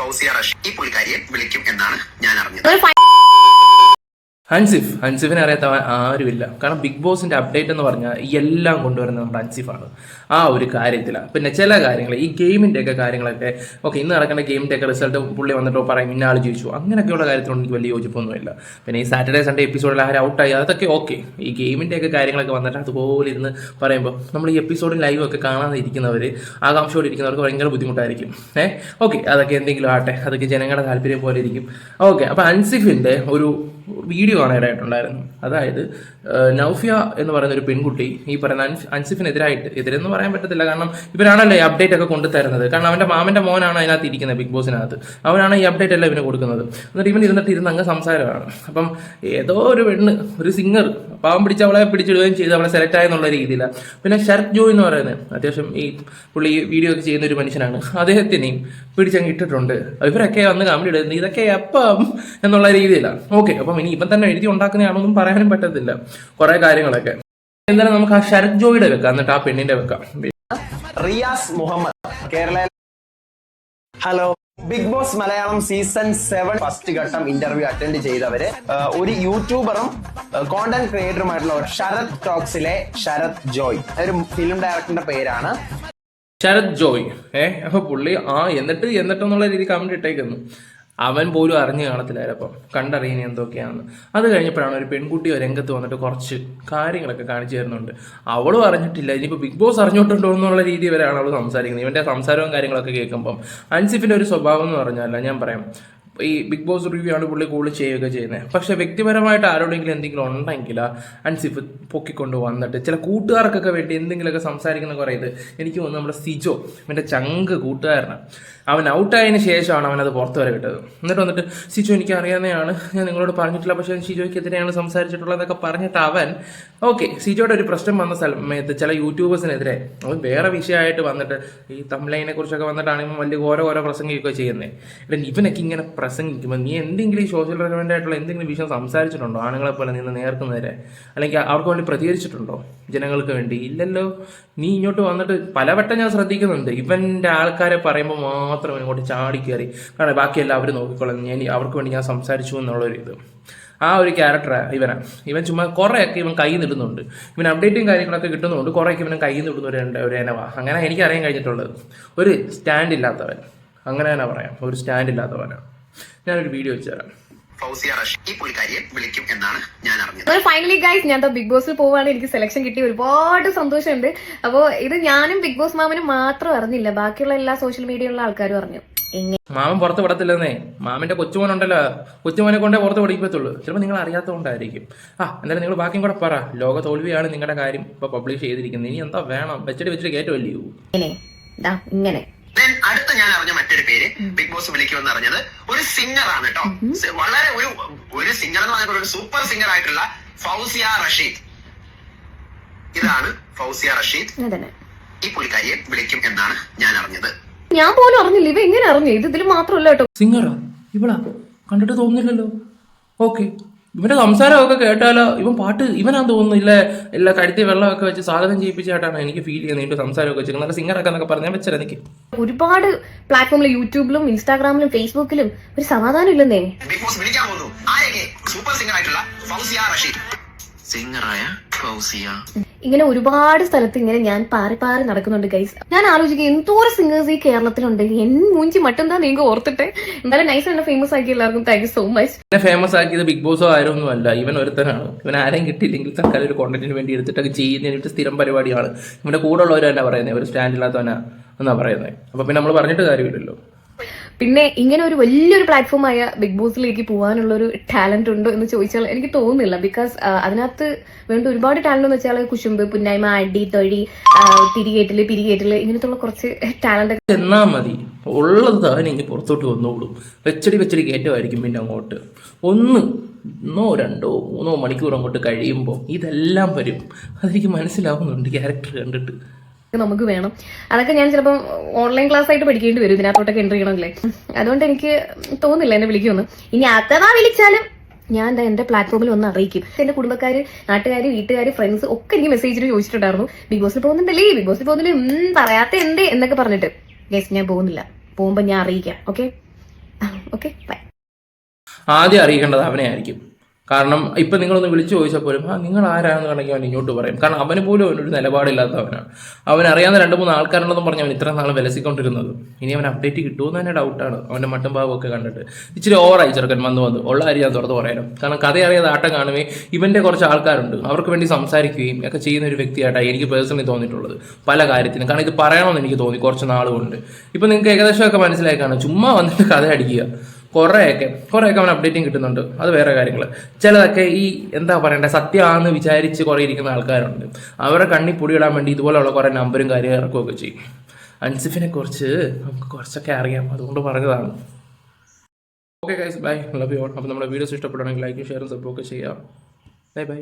ഫൗസിയ റഷീദ് ഈ പുള്ളിക്കാരിയെ വിളിക്കും എന്നാണ് ഞാൻ അറിഞ്ഞത്. ഹൻസിഫ് ഹൻസിഫിനെ അറിയാത്ത ആരുമില്ല. കാരണം ബിഗ് ബോസിന്റെ അപ്ഡേറ്റ് എന്ന് പറഞ്ഞാൽ എല്ലാം കൊണ്ടുവരുന്നത് നമ്മുടെ ഹൻസിഫാണ്. ആ ഒരു കാര്യത്തിലാണ് പിന്നെ ചില കാര്യങ്ങൾ ഈ ഗെയിമിന്റെ ഒക്കെ കാര്യങ്ങളൊക്കെ ഓക്കെ ഇന്ന് നടക്കുന്ന ഗെയിമിന്റെ ഒക്കെ റിസൾട്ട് പുള്ളി വന്നിട്ടോ പറയും ഇന്ന ആൾ ജയിച്ചു. അങ്ങനെയൊക്കെയുള്ള കാര്യത്തിനോട് എനിക്ക് വലിയ യോജിപ്പൊന്നുമില്ല. പിന്നെ ഈ സാറ്റർഡേ സൺഡേ എപ്പിസോഡിൽ ആരും ഔട്ടായി അതൊക്കെ ഓക്കെ ഈ ഗെയിമിന്റെ ഒക്കെ കാര്യങ്ങളൊക്കെ വന്നിട്ട് അതുപോലെ ഇരുന്ന് പറയുമ്പോൾ നമ്മൾ ഈ എപ്പിസോഡിൽ ലൈവ് ഒക്കെ കാണാതെ ഇരിക്കുന്നവർ ആകാംക്ഷയോടെ ഇരിക്കുന്നവർക്ക് ഭയങ്കര ബുദ്ധിമുട്ടായിരിക്കും. ഏഹ് ഓക്കെ അതൊക്കെ എന്തെങ്കിലും ആട്ടെ അതൊക്കെ ജനങ്ങളുടെ താല്പര്യം പോലെ ഇരിക്കും. ഓക്കെ അപ്പോൾ അൻസിഫിന്റെ ഒരു വീഡിയോ കാണാനായിട്ടുണ്ടായിരുന്നു അതായത് നൌഫിയ എന്ന് പറയുന്ന ഒരു പെൺകുട്ടി ഈ പറയുന്ന അൻസ്- അൻസിഫിനെതിരായിട്ട് എതിരെന്ന് പറയാൻ പറ്റത്തില്ല. കാരണം ഇവരാണല്ലോ ഈ അപ്ഡേറ്റ് ഒക്കെ കൊണ്ടുതരുന്നത്. കാരണം അവന്റെ മാമന്റെ മോനാണ് അതിനകത്ത് ഇരിക്കുന്നത് ബിഗ് ബോസിനകത്ത്. അവനാണ് ഈ അപ്ഡേറ്റ് എല്ലാം ഇവന് കൊടുക്കുന്നത്. എന്നിട്ട് ഇവൻ ഇരുന്നിട്ട് ഇരുന്ന് അങ്ങ് സംസാരമാണ്. അപ്പം ഏതോ ഒരു പെണ്ണ് ഒരു സിംഗർ പാവം പിടിച്ച് അവളെ പിടിച്ചിടുകയും ചെയ്ത് അവളെ സെലക്ട് ആയെന്നുള്ള രീതിയിലാണ് പിന്നെ ശരത് ജോയ് എന്ന് പറയുന്നത് അത്യാവശ്യം ഈ പുള്ളി വീഡിയോ ഒക്കെ ചെയ്യുന്ന ഒരു മനുഷ്യനാണ്. അദ്ദേഹത്തിനെയും പിടിച്ചങ്ങ് ഇട്ടിട്ടുണ്ട്. ഇവരൊക്കെ വന്ന് കമന്റ് ഇടുന്നത്. ഇതൊക്കെ എപ്പം എന്നുള്ള രീതിയിലാണ് ഓക്കെ അപ്പം ഇനി ഇവൻ തന്നെ എഴുതി ഉണ്ടാക്കുന്നതാണോന്നും പറയാനും പറ്റത്തില്ല. കുറെ കാര്യങ്ങളൊക്കെ. എന്തായാലും നമുക്ക് ആ ശരത് ജോയിയുടെ വെക്കാം. എന്നിട്ട് ആ പെണ്ണിന്റെ വെക്കാം. Riyas Muhammad Kerala hello. Big boss Malayalam season seven first ഘട്ടം ഇന്റർവ്യൂ അറ്റൻഡ് ചെയ്തവര്. ഒരു യൂട്യൂബറും കോണ്ടന്റ് ക്രിയേറ്ററുമായിട്ടുള്ള ശരത് ടോക്സിലെ ശരത് ജോയ്. ഒരു ഫിലിം ഡയറക്ടറിന്റെ പേരാണ്. ശരത് ജോയ്. ഏഹ് അപ്പൊ പുള്ളി ആ എന്നിട്ട് എന്നിട്ടെന്നുള്ള രീതി കമന്റ് ഇട്ടേക്കുന്നു. അവൻ പോലും അറിഞ്ഞു കാണത്തില്ല ചിലപ്പം കണ്ടറിയുന്ന എന്തൊക്കെയാണെന്ന്. അത് കഴിഞ്ഞപ്പോഴാണ് ഒരു പെൺകുട്ടി രംഗത്ത് വന്നിട്ട് കുറച്ച് കാര്യങ്ങളൊക്കെ കാണിച്ചു തരുന്നുണ്ട്. അവളും അറിഞ്ഞിട്ടില്ല. ഇനിയിപ്പോൾ ബിഗ് ബോസ് അറിഞ്ഞിട്ടുണ്ടോ എന്നുള്ള രീതി വരെയാണ് അവൾ സംസാരിക്കുന്നത്. ഇവന്റെ സംസാരവും കാര്യങ്ങളൊക്കെ കേൾക്കുമ്പം അൻസിഫിന്റെ ഒരു സ്വഭാവം എന്ന് പറഞ്ഞാൽ ഞാൻ പറയാം. ഈ ബിഗ് ബോസ് റിവ്യൂ ആണ് പുള്ളി കൂടുതൽ ചെയ്യുകയൊക്കെ ചെയ്യുന്നത്. പക്ഷെ വ്യക്തിപരമായിട്ട് ആരോടെങ്കിലും എന്തെങ്കിലും ഉണ്ടെങ്കിൽ അൻസിഫ് പൊക്കിക്കൊണ്ട് വന്നിട്ട് ചില കൂട്ടുകാർക്കൊക്കെ വേണ്ടി എന്തെങ്കിലുമൊക്കെ സംസാരിക്കുന്ന കുറേ ഇത്. എനിക്ക് തോന്നുന്നു നമ്മുടെ സിജോ ഇവന്റെ ചങ്ക് കൂട്ടുകാരനാണ് അവൻ ഔട്ടായതിന് ശേഷമാണ് അവനത് പുറത്ത് വരെ വിട്ടത്. എന്നിട്ട് വന്നിട്ട് സിജോ എനിക്ക് അറിയാവുന്നതാണ്. ഞാൻ നിങ്ങളോട് പറഞ്ഞിട്ടില്ല. പക്ഷേ സിജോയ്ക്കെതിരെയാണ് സംസാരിച്ചിട്ടുള്ളതൊക്കെ പറഞ്ഞിട്ട് അവൻ ഓക്കെ സിജോയുടെ ഒരു പ്രശ്നം വന്ന സമയത്ത് ചില യൂട്യൂബേഴ്സിനെതിരെ അവൻ വേറെ വിഷയമായിട്ട് വന്നിട്ട് ഈ തമിഴനെ കുറിച്ചൊക്കെ വന്നിട്ടാണെങ്കിൽ വലിയ ഓരോ ഓരോ പ്രസംഗിക്കുകയൊക്കെ ചെയ്യുന്നത് ഇവനൊക്കെ ഇങ്ങനെ പ്രസംഗിക്കുമ്പോൾ നീ എന്തെങ്കിലും ഈ സോഷ്യൽ റെലവെന്റ് ആയിട്ടുള്ള എന്തെങ്കിലും വിഷയം സംസാരിച്ചിട്ടുണ്ടോ? ആണുങ്ങളെ പോലെ നിന്ന് നേർക്കുന്നവരെ അല്ലെങ്കിൽ അവർക്ക് വേണ്ടി പ്രതികരിച്ചിട്ടുണ്ടോ? ജനങ്ങൾക്ക് വേണ്ടി? ഇല്ലല്ലോ. നീ ഇങ്ങോട്ട് വന്നിട്ട് പലവട്ടം ഞാൻ ശ്രദ്ധിക്കുന്നുണ്ട്. ഇവന്റെ ആൾക്കാരെ പറയുമ്പോൾ മാത്രം ഇങ്ങോട്ട് ചാടി കയറി കാരണം ബാക്കി എല്ലാവരും നോക്കിക്കൊള്ളാം ഞാൻ അവർക്ക് വേണ്ടി ഞാൻ സംസാരിച്ചു എന്നുള്ളൊരു ഇത്. ആ ഒരു ക്യാരക്ടറാണ് ഇവനാണ് ഇവൻ ചുമ്മാ കുറേയൊക്കെ ഇവൻ കൈ നിടുന്നുണ്ട്. ഇവൻ അപ്ഡേറ്റും കാര്യങ്ങളൊക്കെ കിട്ടുന്നുണ്ട്. കുറേയൊക്കെ ഇവൻ കൈ നിടുന്ന ഒരു ഒരു ഇനവാ അങ്ങനെ എനിക്ക് അറിയാൻ കഴിഞ്ഞിട്ടുള്ളത്. ഒരു സ്റ്റാൻഡ് ഇല്ലാത്തവൻ. അങ്ങനെ തന്നെ പറയാം. ഒരു സ്റ്റാൻഡ് ഇല്ലാത്തവനാണ് ഞാനൊരു വീഡിയോ വെച്ചു ഫൗസിയ റഷീദ് ഈ പുള്ളിക്കാരിയെ വിളിക്കും എന്നാണ് ഞാൻ അറിഞ്ഞത്. ഫൈനലി ഗൈസ് ഞാൻ ബിഗ് ബോസിൽ പോവാണ് എനിക്ക് സെലക്ഷൻ കിട്ടി. ഒരുപാട് സന്തോഷമുണ്ട്. അപ്പോ ഇത് ഞാനും ബിഗ് ബോസ് മാമനും മാത്രം അറിഞ്ഞില്ല. ബാക്കിയുള്ള എല്ലാ സോഷ്യൽ മീഡിയയിലുള്ള ആൾക്കാരും അറിഞ്ഞു. എങ്ങനെ? മാമൻ പുറത്ത് വിടത്തില്ലെന്നേ. മാമന്റെ കൊച്ചുമോനുണ്ടല്ലോ. കൊച്ചുമോനെ കൊണ്ടേ പുറത്ത് പഠിക്കത്തുള്ളൂ ചിലപ്പോൾ നിങ്ങൾ അറിയാത്തതുകൊണ്ടായിരിക്കും ആ എന്തായാലും നിങ്ങൾ ബാക്കിയും കൂടെ പറ. ലോക തോൽവിയാണ് നിങ്ങളുടെ കാര്യം ഇപ്പൊ പബ്ലിഷ് ചെയ്തിരിക്കുന്നത്. ഇനി എന്താ വേണം? വെച്ചിട്ട് വെച്ചിട്ട് കയറ്റുമല്ലയോ ഇങ്ങനെ. ദാ ഇങ്ങനെ അടുത്ത ഞാൻ അറിഞ്ഞ മറ്റൊരു പേര് ബിഗ് ബോസ് വിളിക്കുമെന്ന് അറിഞ്ഞത് ഒരു സിംഗർ ആണ് കേട്ടോ. വളരെ ഒരു ഒരു സിംഗർ എന്ന് പറഞ്ഞാൽ ഒരു സൂപ്പർ സിംഗർ ആയിട്ടുള്ള ഫൗസിയ റഷീദ്. ഇതാണ് ഫൗസിയ റഷീദ്. ഈ പുള്ളിക്കാരിയെ വിളിക്കും എന്നാണ് ഞാൻ അറിഞ്ഞത്. ഞാൻ പോലും അറിഞ്ഞില്ല. ഇവ എങ്ങനെ അറിഞ്ഞു? ഇത് ഇതിൽ മാത്രമല്ല കേട്ടോ. സിംഗറാ ഇവളാ? കണ്ടിട്ട് തോന്നുന്നില്ലല്ലോ. ഓക്കെ ഇവന്റെ സംസാരമൊക്കെ കേട്ടാലോ? ഇവൻ പാട്ട് ഇവനാന്ന് തോന്നുന്നു ഇല്ല? ഇല്ല കഴുത്തി വെള്ളമൊക്കെ വെച്ച് സ്വാഗതം ചെയ്യിപ്പിച്ചായിട്ടാണ് എനിക്ക് ഫീൽ ചെയ്യുന്നത് ഇതിന്റെ സംസാരമൊക്കെ വെച്ചിരിക്കുന്നത് നല്ല സിംഗറൊക്കെ എന്നൊക്കെ പറഞ്ഞാൽ വെച്ചാൽ എനിക്ക്. ഒരുപാട് പ്ലാറ്റ്ഫോമിൽ യൂട്യൂബിലും ഇൻസ്റ്റാഗ്രാമിലും ഫേസ്ബുക്കിലും ഒരു സമാധാനം ഇല്ലെന്നേ. സൂപ്പർ സിംഗർ ആയിട്ടുള്ള ഫൗസിയ റഷീദ്. സിംഗറായ ഫൗസിയ. ഇങ്ങനെ ഒരുപാട് സ്ഥലത്ത് ഇങ്ങനെ ഞാൻ പാറി പാറി നടക്കുന്നുണ്ട് ഗൈസ് ഞാൻ ആലോചിക്കുക എന്തോരം സിംഗേഴ്സ് ഈ കേരളത്തിലുണ്ട്. എൻ മൂഞ്ചി മറ്റെന്താ നിങ്ങൾക്ക് ഓർത്തിട്ട്? എന്തായാലും നൈസ് എന്നെ ഫേമസ് ആക്കി എല്ലാവർക്കും താങ്ക് യു സോ മച്ച് എന്നെ ഫേമസ് ആക്കിയത് ബിഗ് ബോസോ ആരും ഒന്നും അല്ല. ഇവൻ ഒരുത്തനാണ്. ഇവൻ ആരെയും കിട്ടിയില്ലെങ്കിൽ തൽക്കാലം ഒരു കോണ്ടന്റിന് വേണ്ടി എടുത്തിട്ടൊക്കെ ചെയ്യുന്നതിന് സ്ഥിരം പരിപാടിയാണ്. ഇവന്റെ കൂടെ ഉള്ളവർ തന്നെ പറയുന്നത് ഒരു സ്റ്റാൻഡ് ഇല്ലാത്തവനാ എന്നാ പറയുന്നത് അപ്പൊ പിന്നെ നമ്മൾ പറഞ്ഞിട്ട് കാര്യമില്ലല്ലോ. പിന്നെ ഇങ്ങനെ ഒരു വലിയൊരു പ്ലാറ്റ്ഫോമായ ബിഗ് ബോസിലേക്ക് പോകാനുള്ള ഒരു ടാലന്റ് ഉണ്ടോ എന്ന് ചോദിച്ചാൽ എനിക്ക് തോന്നുന്നില്ല. ബിക്കോസ് അതിനകത്ത് വേണ്ട ഒരുപാട് ടാലന്റ് എന്ന് വെച്ചാൽ കുശുമ്പ് പുന്നായ്മ അടി തൊഴി തിരികേറ്റൽ പിരികേറ്റൽ ഇങ്ങനത്തുള്ള കുറച്ച് ടാലന്റ് എന്നാ മതി. ഉള്ളത് ഇനി പുറത്തോട്ട് വന്നോളും വെച്ചടി വെച്ചടി കയറ്റമായിരിക്കും പിന്നെ അങ്ങോട്ട്. ഒന്ന് ഒന്നോ രണ്ടോ മൂന്നോ മണിക്കൂർ അങ്ങോട്ട് കഴിയുമ്പോൾ ഇതെല്ലാം വരും. അതെനിക്ക് മനസ്സിലാവുന്നുണ്ട് ക്യാരക്ടർ കണ്ടിട്ട്. നമുക്ക് വേണം. അതൊക്കെ ഞാൻ ചിലപ്പം ഓൺലൈൻ ക്ലാസ് ആയിട്ട് പഠിക്കേണ്ടി വരും ഇതിനകത്തോട്ടൊക്കെ എന്റർ ചെയ്യണമെങ്കിലേ. അതുകൊണ്ട് എനിക്ക് തോന്നില്ല എന്നെ വിളിക്കുമെന്ന്. ഇനി അഥവാ വിളിച്ചാലും ഞാൻ എന്റെ പ്ലാറ്റ്ഫോമിൽ ഒന്ന് അറിയിക്കും. എന്റെ കുടുംബക്കാര് നാട്ടുകാര് വീട്ടുകാര് ഫ്രണ്ട്സ് ഒക്കെ എനിക്ക് മെസ്സേജിൽ ചോദിച്ചിട്ടുണ്ടായിരുന്നു. ബിഗ് ബോസിൽ പോകുന്നുണ്ടല്ലേ? ബിഗ് ബോസിൽ പോകുന്നില്ല? പറയാത്ത എന്തേ? എന്നൊക്കെ പറഞ്ഞിട്ട്. ഗസ് ഞാൻ പോകുന്നില്ല. പോകുമ്പോ ഞാൻ അറിയിക്കാം. ഓക്കെ ഓക്കെ ബൈ ആദ്യം അറിയിക്കേണ്ടത് അവനെ ആയിരിക്കും കാരണം ഇപ്പൊ നിങ്ങളൊന്ന് വിളിച്ചു ചോദിച്ചാൽ പോലും ആ നിങ്ങൾ ആരാണെന്ന് വേണമെങ്കിൽ അവൻ ഇങ്ങോട്ട് പറയും. കാരണം അവന് പോലും അവനൊരു നിലപാടില്ലാത്തവനാണ്. അവൻ അറിയാവുന്ന രണ്ട് മൂന്ന് ആൾക്കാരുണ്ടെന്ന് പറഞ്ഞ് അവൻ ഇത്ര നാൾ വിലസിക്കൊണ്ടിരുന്നത്. ഇനി അവൻ അപ്ഡേറ്റ് കിട്ടുമെന്ന് തന്നെ ഡൗട്ടാണ് അവന്റെ മട്ടും ഭാവമൊക്കെ കണ്ടിട്ട്. ഇച്ചിരി ഓവറായി ചെറുക്കൻ വന്ന് വന്ന്. ഉള്ള കാര്യം ഞാൻ തുറന്ന് പറയാനും കാരണം കഥ അറിയാതെ ആട്ടം കാണുകയും ഇവന്റെ കുറച്ച് ആൾക്കാരുണ്ട്. അവർക്ക് വേണ്ടി സംസാരിക്കുകയും ഒക്കെ ചെയ്യുന്ന ഒരു വ്യക്തിയായിട്ടാണ് എനിക്ക് പേഴ്സണലി തോന്നിയിട്ടുള്ളത്. പല കാര്യത്തിനും കാരണം ഇത് പറയണമെന്ന് എനിക്ക് തോന്നി കുറച്ച് നാളുകൊണ്ട്. ഇപ്പൊ നിങ്ങൾക്ക് ഏകദേശമൊക്കെ മനസ്സിലായി ചുമ്മാ വന്നിട്ട് കഥ അടിക്കുക. കുറേയൊക്കെ കുറേയൊക്കെ അവൻ അപ്ഡേറ്റിംഗ് കിട്ടുന്നുണ്ട്. അത് വേറെ കാര്യങ്ങൾ ചിലതൊക്കെ ഈ എന്താ പറയണ്ടേ സത്യമാണെന്ന് വിചാരിച്ച് കുറേ ഇരിക്കുന്ന ആൾക്കാരുണ്ട്. അവരുടെ കണ്ണി പൊടിയിടാൻ വേണ്ടി ഇതുപോലെയുള്ള കുറേ നമ്പരും കാര്യം ഇറക്കുകയൊക്കെ ചെയ്യും. അൻസിഫിനെ കുറിച്ച് നമുക്ക് കുറച്ചൊക്കെ അറിയാം. അതുകൊണ്ട് പറഞ്ഞതാണ്. Okay guys bye love you all അപ്പോൾ നമ്മുടെ വീഡിയോസ് ഇഷ്ടപ്പെടുകയാണെങ്കിൽ ലൈക്കും ഷെയറും സപ്പോർട്ടൊക്കെ ഒക്കെ ചെയ്യാം. Bye bye